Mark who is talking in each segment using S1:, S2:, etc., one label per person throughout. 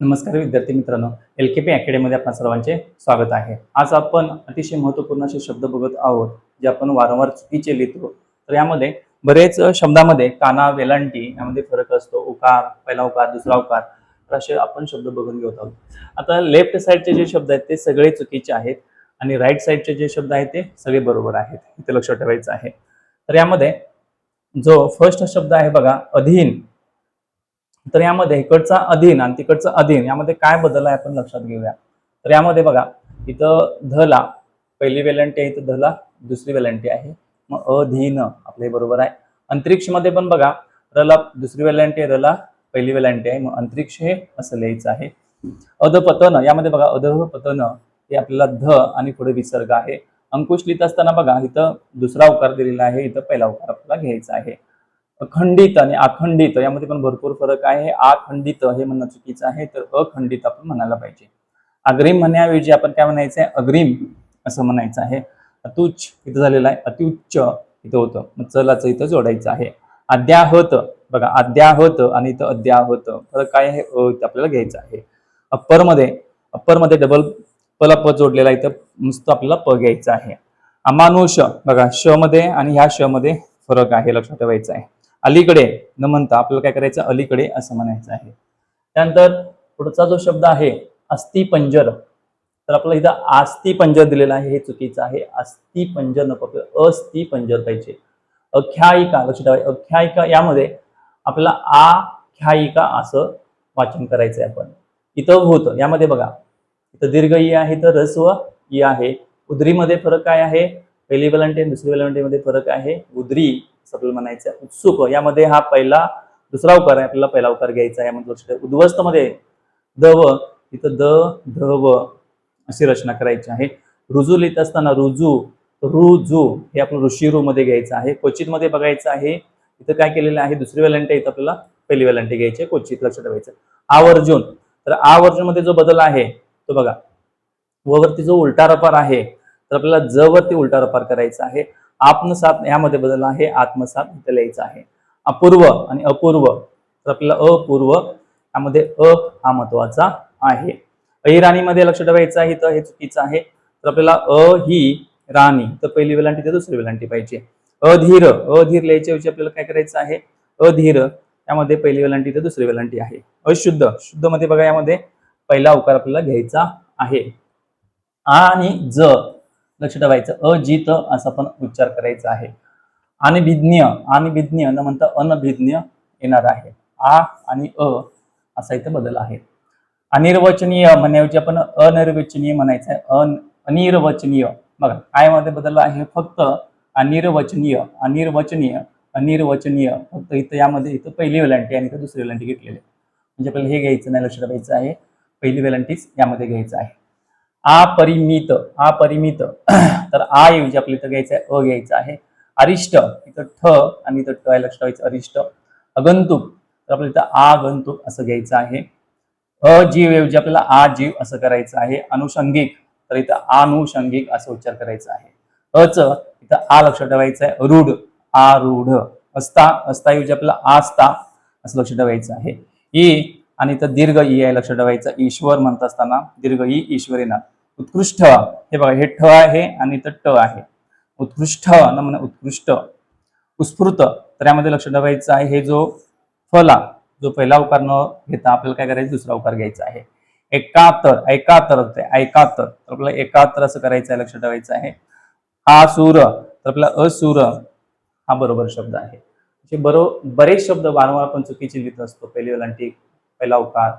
S1: नमस्कार विद्यार्थी मित्रांनो एल के पी अकॅडमीमध्ये आपल्या सर्वांचे स्वागत आहे. आज आपण अतिशय महत्त्वपूर्ण असे शब्द बघत आहोत जे आपण वारंवार चुकीचे लिहितो. तर यामध्ये बरेच शब्दामध्ये काना वेलांटी यामध्ये फरक असतो. उकार पहिला उकार दुसरा उकार तर असे आपण शब्द बघून घेत आहोत. आता लेफ्ट साईडचे जे शब्द आहेत ते सगळे चुकीचे आहेत आणि राईट साईडचे जे शब्द आहेत ते सगळे बरोबर आहेत. इथे लक्षात ठेवायचं आहे. तर यामध्ये जो फर्स्ट शब्द आहे बघा अधीन. तर यामध्ये इकडचा अधीन आणि तिकडचा अधीन यामध्ये काय बदल आहे आपण लक्षात घेऊया. तर यामध्ये बघा इथं धला पहिली वेलंटी आहे इथं धला दुसरी वेलंटी आहे. मग अधीन आपलं हे बरोबर आहे. अंतरिक्षमध्ये पण बघा रला दुसरी वेलंटी आहे रला पहिली वेलंटी आहे. मग अंतरिक्ष हे असं लिहायचं आहे. अधपतन यामध्ये बघा अधपतन हे आपल्याला ध आणि पुढे विसर्ग आहे. अंकुश लिहित असताना बघा इथं दुसरा उकार दिलेला आहे इथं पहिला उकार आपल्याला घ्यायचा आहे. अखंडित आणि अखंडित यामध्ये पण भरपूर फरक आहे. अखंडित हे म्हणणं चुकीचं आहे तर अखंडित आपण म्हणायला पाहिजे. अग्रिम म्हणण्याऐवजी आपण काय म्हणायचं आहे अग्रिम असं म्हणायचं आहे. अतुच्च इथं झालेलं आहे. अतिउच्च इथं होतं. मग चलाचं इथं जोडायचं आहे. अद्याहत बघा अद्याहत आणि इथं अद्याहत फरक काय आहे? अ इथं आपल्याला घ्यायचं आहे. अप्परमध्ये अप्परमध्ये डबल पला प जोडलेला आहे, इथं नुसतं आपल्याला प घ्यायचं आहे. अमानुष बघा श मध्ये आणि ह्या श मध्ये फरक आहे लक्षात ठेवायचं आहे. अलीकडे न म्हणता आपल्याला काय करायचं? अलीकडे असं म्हणायचं आहे. त्यानंतर पुढचा जो शब्द आहे अस्थिपंजर तर आपल्याला इथं आस्थिपंजर दिलेलं दिलेला आहे हे चुकीचं आहे. अस्थिपंजर नको आपल्याला अस्थिपंजर पाहिजे. अख्यायिका लक्ष ठेवायचं अख्यायिका यामध्ये आपल्याला आख्यायिका असं वाचन करायचं आहे आपण. इथं होतं यामध्ये बघा. इथं दीर्घ ई आहे तर रस्व ई आहे. उदरीमध्ये फरक काय आहे? पहिली वेलांटी दुसरी वेलांटीमध्ये फरक आहे. उदरी असं म्हणायचं उत्सुक. यामध्ये हा पहिला दुसरा उकार आहे. आपल्याला पहिला उकार घ्यायचा आहे. यामध्ये उद्ध्वस्त मध्ये दव इथं द धव अशी रचना करायची आहे. रुजू लिहित असताना रुजू रुजू हे आपलं ऋषिरू मध्ये घ्यायचं आहे. क्वचित मध्ये बघायचं आहे. इथं काय केलेलं आहे? दुसरी वेलांटी इथं आपल्याला पहिली वेलांटी घ्यायची आहे. क्वचित लक्षात ठेवायचं आवर्जून. तर आवर्जून मध्ये जो बदल आहे तो बघा. व वरती जो उलटा रपार आहे तर आपल्याला ज वरती उलटा रपार करायचा आहे. आत्मसात यामध्ये बदल आहे आत्मसात इथं लिहायचं आहे. अपूर्व आणि अपूर्व तर आपल्याला अपूर्व यामध्ये अ हा महत्त्वाचा आहे. अहिराणीमध्ये लक्ष ठेवायचं आहे तर हे चुकीचं आहे. तर आपल्याला अ ही राणी तर पहिली वेलांटी तर दुसरी वेलांटी पाहिजे. अधीर अधीर लिहायच्या ऐवजी आपल्याला काय करायचं आहे? अधीर यामध्ये पहिली वेलांटी तर दुसरी वेलांटी आहे. अशुद्ध शुद्धमध्ये बघा यामध्ये पहिला उकार आपल्याला घ्यायचा आहे. आणि ज लक्ष ठेवायचं. अजित असा पण उच्चार करायचा आहे. आणि भिज्ञ आणि न म्हणता अनभिज्ञ येणार आहे. आ आणि अ असा इथं बदल आहे. अनिर्वचनीय म्हणण्याऐवजी आपण अनिर्वचनीय म्हणायचं आहे. अन अनिर्वचनीय. बघा काय मध्ये बदललं आहे? फक्त अनिर्वचनीय अनिर्वचनीय अनिर्वचनीय. फक्त इथं यामध्ये इथं पहिली वेलांटी आणि इथं दुसरी वेलांटी घेतलेली आहे. म्हणजे आपल्याला हे घ्यायचं नाही लक्ष ठेवायचं आहे. पहिली वेलांटीच यामध्ये घ्यायचं आहे. अपरिमित अपरिमित. तर आ ऐवजी आपल्या इथं घ्यायचं आहे अ घ्यायचं आहे. अरिष्ट इथं ठ आणि इथं ट आहे लक्ष ठेवायचं अरिष्ट. अगंतुक तर आपल्याला इथं आगंतुक असं घ्यायचं आहे. अजीव ऐवजी आपल्याला जीव असं करायचं आहे. अनुषंगिक तर इथं अनुषंगिक असं उच्चार करायचा आहे. अच इथं आ लक्ष ठेवायचं आहे. रूढ आरूढ. अस्ता अस्ता अस्ताऐवजी आपल्याला आस्ता असं लक्ष ठेवायचं आहे. ई आणि इथं दीर्घ ई आहे लक्ष ठेवायचं. ईश्वर म्हणत असताना दीर्घ ई ईश्वरीना उत्कृष्ट. हे बघा हे ठ आहे आणि इथं ट आहे. उत्कृष्ट न म्हणा उत्कृष्ट. उत्स्फूर्त. तर यामध्ये लक्ष ठेवायचं आहे हे जो फला जो पहिला उकार न घेता आपल्याला काय करायचं? दुसरा उकार घ्यायचा आहे. एकाहत्तर एकाहत्तर होते एकाहत्तर तर आपल्याला एकाहत्तर असं करायचं आहे लक्ष ठेवायचं आहे. हा सूर तर आपला असूर हा बरोबर शब्द आहे. बरो बरेच शब्द वारंवार आपण चुकीचे लिहित असतो. पहिली वेलांटी पहिला उकार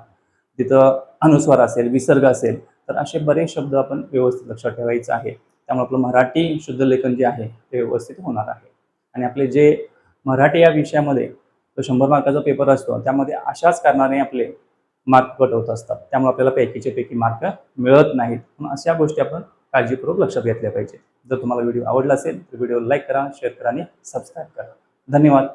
S1: तिथं अनुस्वार असेल विसर्ग असेल तर असे बरेच शब्द आपण व्यवस्थित लक्षात ठेवायचं आहे त्यामुळे आपलं मराठी शुद्ध लेखन जे आहे ते व्यवस्थित होणार आहे. आणि आपले जे मराठी या विषयामध्ये तो शंभर मार्काचा पेपर असतो त्यामध्ये अशाच कारणाने आपले मार्क कट होत असतात. त्यामुळे आपल्याला पैकीचे पैकी मार्क मिळत नाहीत. पण अशा गोष्टी आपण काळजीपूर्वक लक्षात घेतल्या पाहिजे जर तुम्हाला व्हिडिओ आवडला असेल तर व्हिडिओ लाईक करा शेअर करा आणि सबस्क्राईब करा. धन्यवाद.